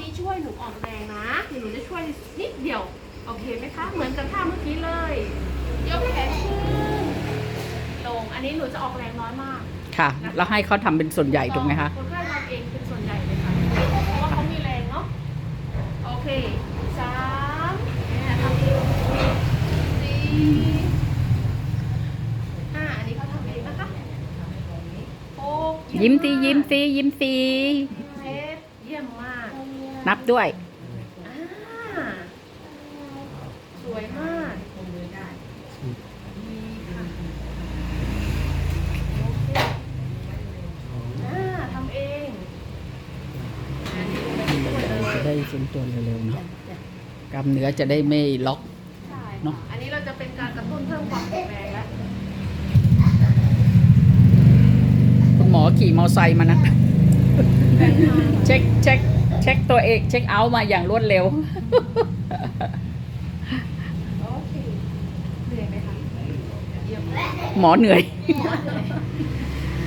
นี้ช่วยหนูออกแรงนะเดี๋ยวหนูจะช่วยนิดเดียว โอเคไหมคะ เหมือนกับท่าเมื่อกี้เลย ยกแขนขึ้นลง อันนี้หนูจะออกแรงน้อยมากค่ะ แล้วให้เขาทำเป็นส่วนใหญ่ถูกไหมคะ คนไข้ทำเองเป็นส่วนใหญ่เลยค่ะ เพราะว่าเขามีแรงเนาะ โอเคสามเนี่ยทำเองสี่ห้าอันนี้เขาทำเองนะคะหก ยิ้มตียิ้มตียิ้มตี นับด้วย อ่าสวยมากดีค่ะโอเคอ่าทำเองอันนี้ไม่ช่วยเลย จะได้ทรงตัวเร็วๆเนาะกล้ามเนื้อจะได้ไม่ล็อก ใช่เนอะค่ะอันนี้เราจะเป็นการกระตุ้นเพิ่มความแข็งแรงแล้วคุณหมอขี่มอไซค์มานะ เช็คเช็ค เช็คตัวเองเช็คเอาท์มาอย่างรวดเร็ว โอเคเหนื่อยไหมคะเยี่ยมมากหมอเหนื่อย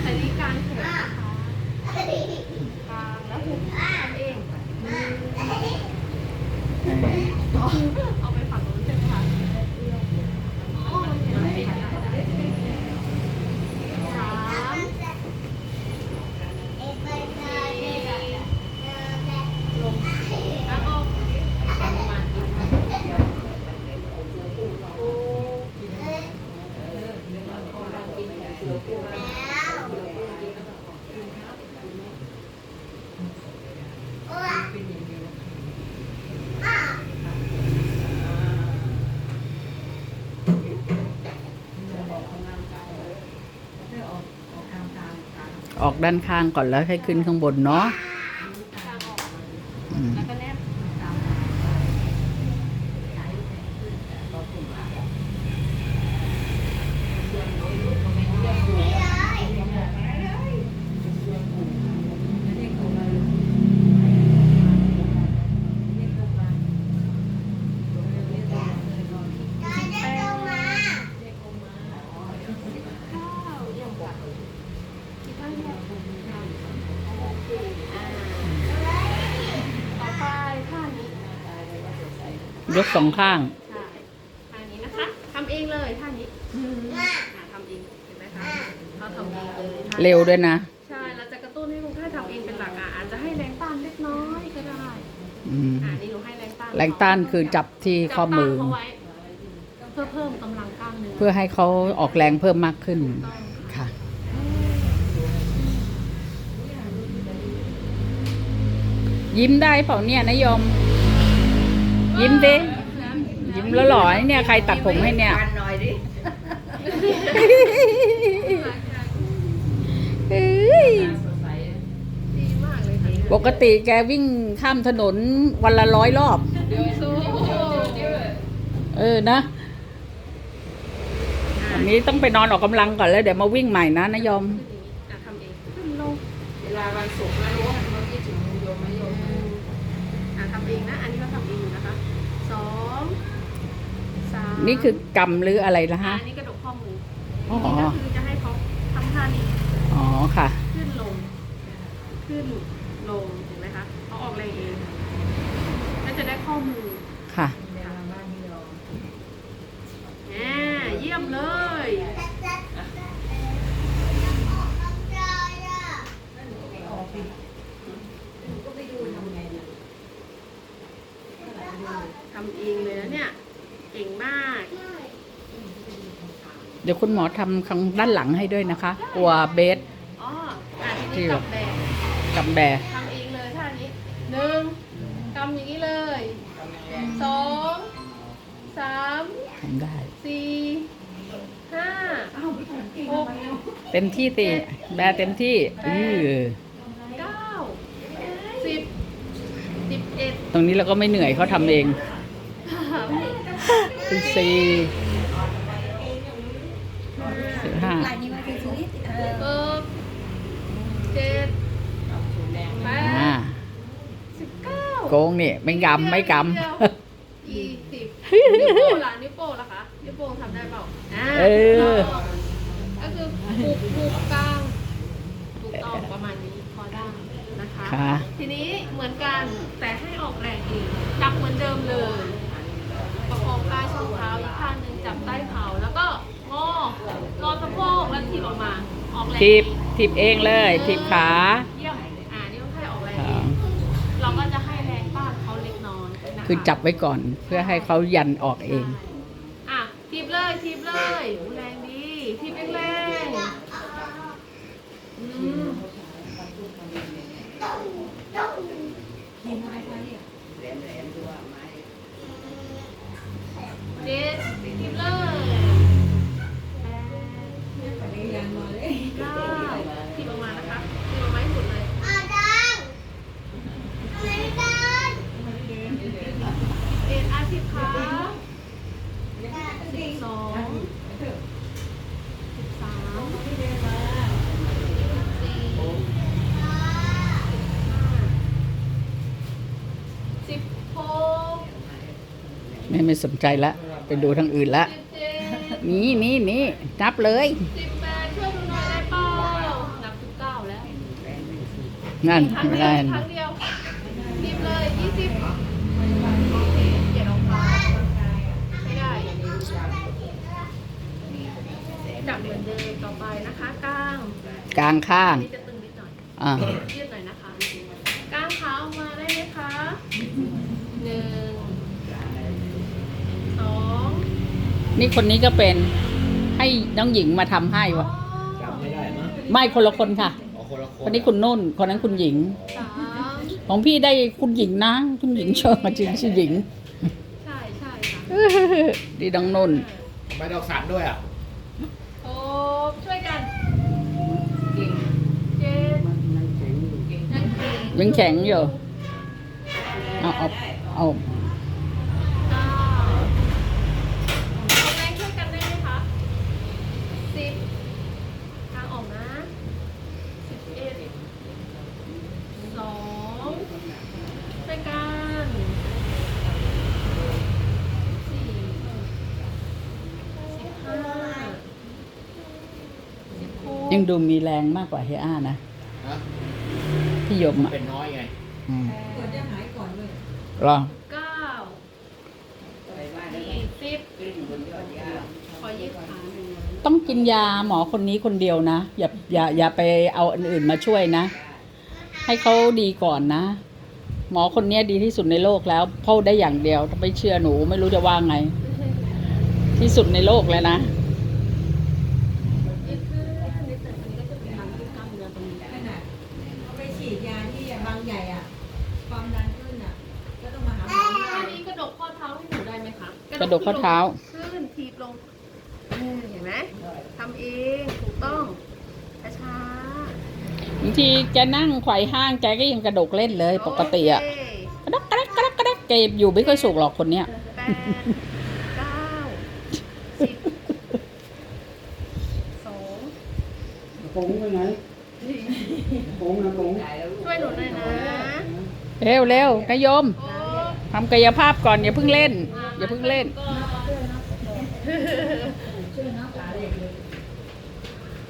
อันนี้การแขนนะคะกางแล้วหุบทำเองมือเอาไปฝั่งนู้นใช่ไหมคะอ๋อมันเห็นไหมสามลงแล้วก็ประมาณนี้โอ้ ออกด้านข้างก่อนแล้วให้ขึ้นข้างบนเนาะกางออกอืมแล้วก็แนบ ข้าวเยี่ยมกว่าที่ท่านแยกผมทำโอเคอ่าต่อไปท่านี้ ยกสองข้างใช่ท่านี้นะคะทำเองเลยท่านี้อ่าทำเองเห็นไหมคะเขาทำเองเลยท่านี้เร็วด้วยนะใช่เราจะกระตุ้นให้คนไข้ทำเองเป็นหลักอะอาจจะให้แรงต้านเล็กน้อยก็ได้อืมอ่านี่หนูให้แรงต้านแรงต้านคือจับที่ข้อมือ จับตั้งเขาไว้เพื่อเพิ่มกำลังกล้ามเนื้อ เพื่อให้เขาออกแรงเพิ่มมากขึ้นต้องค่ะ ยิ้มได้เปล่าเนี่ยนายม ยิ้มดิยิ้มแล้วหล่อไอเนี่ยใครตัดผมให้เนี่ยหน่อยดิเอ้ยปกติแกวิ่งข้ามถนนวันละร้อยรอบ เออนะอันนี้ต้องไปนอนออกกำลังก่อนแล้วเดี๋ยวมาวิ่งใหม่นะนายมอะทำเวลาวันศุกร์นะรู้ว่ามันคิดถึงโยมไหมโยม ทำเองนะ อันนี้ก็ทำเองอยู่นะคะสองสามนี่คือกรรมหรืออะไรนะอะฮะ อันนี้กระดกข้อมืออ๋อ นี่ก็คือจะให้เขาทำท่านี้อ๋อค่ะ ขึ้นลง ขึ้นลงเห็นไหมคะเขาออกแรงเองก็จะได้ข้อมือค่ะ เวลาบ้านนี่เรา แหมเยี่ยมเลย ออกไปก็ไปดูทำไงเนี่ย ทำเองเลยนะเนี่ย เก่งมาก เดี๋ยวคุณหมอทำข้างด้านหลังให้ด้วยนะคะ กลัวเบส อ๋ออะทีนี้กลับแบกกับแบร์ทำเองเลยท่านี้หนึ่งกำอย่างนี้เลยสองสามทำได้ สี่ห้าหกเต็มที่ติแบร์เต็มที่อือเก้าสิบสิบเอ็ดตรงนี้เราก็ไม่เหนื่อยเขาทำเองสามสิบสี่สิบห้าหกเจ็ดแปอ่าดสิบเก้าโกงนี่ไม่กำไม่กยี่สิบนิ้วโป้งล่ะนิ้วโป้งล่ะคะนิ้วโป้งทำได้เปล่าอ่าเออ ก็คือผูกผูกกลางถูกต้องประมาณนี้พอได้นะคะ ค่ะ ทีนี้เหมือนกันแต่ให้ออกแรงอีกจับเหมือนเดิมเลย ประคองใต้ช่องเท้าอีกข้างหนึ่งจับใต้เข่าแล้วก็ ทีบทีบเองเลยทีบขาเยี่ยมอ่านี่ต้องให้ออกแรงอ่าอีกเราก็จะให้แรงป้านเขาเล็กน้อยนะคะคือจับไว้ก่อนเพื่อให้เขายันออกเอง อะทีบเลยทีบเลยหูแรงดีทีบแรงๆอืม ทีมอะไรคะเนี่ย เจ็ดทีบเลยแปด ไปยังมาเลย เก้าทีบออกมานะคะทีบออกมาให้สุดเลยเอ็ดอาทิตย์ค่ะสิบสองสิบสามสิบสี่สิบหก ไม่ไม่สนใจละไปดูทางอื่นละสิบเจ็ดนี่นี่นี่นับเลยสิบแปดช่วยดูหน่อยได้เปล่านับสิบเก้าแล้วนั่นครั้งไม่เดียได้วครั้งเดียวสิบเลยยี่สิบโอเคเกียรติออกมาไม่ได้จับเหมือนเดิมต่อไปนะคะกล้างกลางข้างอันนี้จะตึงนิดหน่อยอ่า ยืดหน่อยนะคะกล้างขาออกมาได้ไหมคะหนึ่งสอง นี่คนนี้ก็เป็นให้น้องหญิงมาทำให้วะจำไม่ได้มั้งไม่คนละคนค่ะ อ๋อคนละคนคนนี้คุณนุ่น คนนั้นคุณหญิง สามของพี่ได้คุณหญิงนะ คุณหญิงเชิญมาจริงชื่อหญิง ใช่ใช่ค่ะดีดังนุ่นไม่ดอกสันด้วยอะโอ้ช่วยกันเจ็ดยังเก่งยังแข็งอยู่ เอาเอาเอา เก้าเอาแรงช่วยกันได้ไหมคะสิบทางออกนะสิบเอ็ดสองช่วยกันสี่สิบห้าสิบหก ยังดูมีแรงมากกว่าเฮียอ้านะฮะพี่ยมอะเป็นน้อยไงอืมก่อนจะหายก่อนเลยรอเก้าสี่สิบขอยืดขาหนึ่งนะต้องกินยาหมอคนนี้คนเดียวนะ อย่าอย่าอย่าไปเอาอันอื่นมาช่วยนะ ให้เขาดีก่อนนะ หมอคนเนี้ยดีที่สุดในโลกแล้วเพราะได้อย่างเดียวถ้าไม่เชื่อหนูไม่รู้จะว่าไง ที่สุดในโลกแล้วนะ ยืดขึ้นนิดหนึ่งอันนี้ก็จะเป็นการยืดกล้ามเนื้อตรงนี้ ขนาดเขาไปฉีดยาที่บางใหญ่อะ ความดันขึ้นอะ ก็ต้องมาหาหมอที่อันนี้กระดกข้อเท้าให้หนูได้ไหมคะกระดกข้อเท้า ขึ้นทีบลงเออเห็นไหมทำเองถูกต้องช้าบางทีแกนั่งไขว่ห้างแกก็ยังกระดกเล่นเลย ๆปกติอะโเคกระดกกระดกกระดกกระดกแกอยู่ไม่ค่อยสุขหรอกคนเนี้ยแปดเก้าสิบสองผงไปไหนผงนะผง ช่วยหนูหน่อยนะ เร็วเร็วนายมโอ้ทำกายภาพก่อนอย่าเพิ่งเล่น อย่าเพิ่งเล่น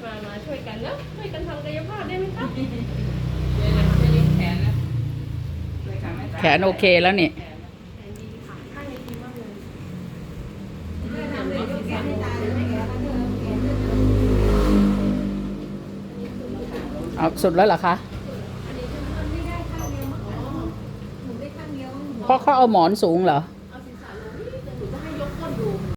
มามาช่วยกันเนอะช่วยกันทำกายภาพได้ไหมคะแขนโอเคแล้วนี่แขนดีค่ะข้างนี้ดีมากเลยเพื่อทำเลยยกแขนให้ตายเลยแขนมันเถอะแขนเถอะเอาสุดแล้วเหรอคะ มันไม่ได้ข้าง เขาเดียวมั้งเพราะเขาเอาหมอนสูงเหรอ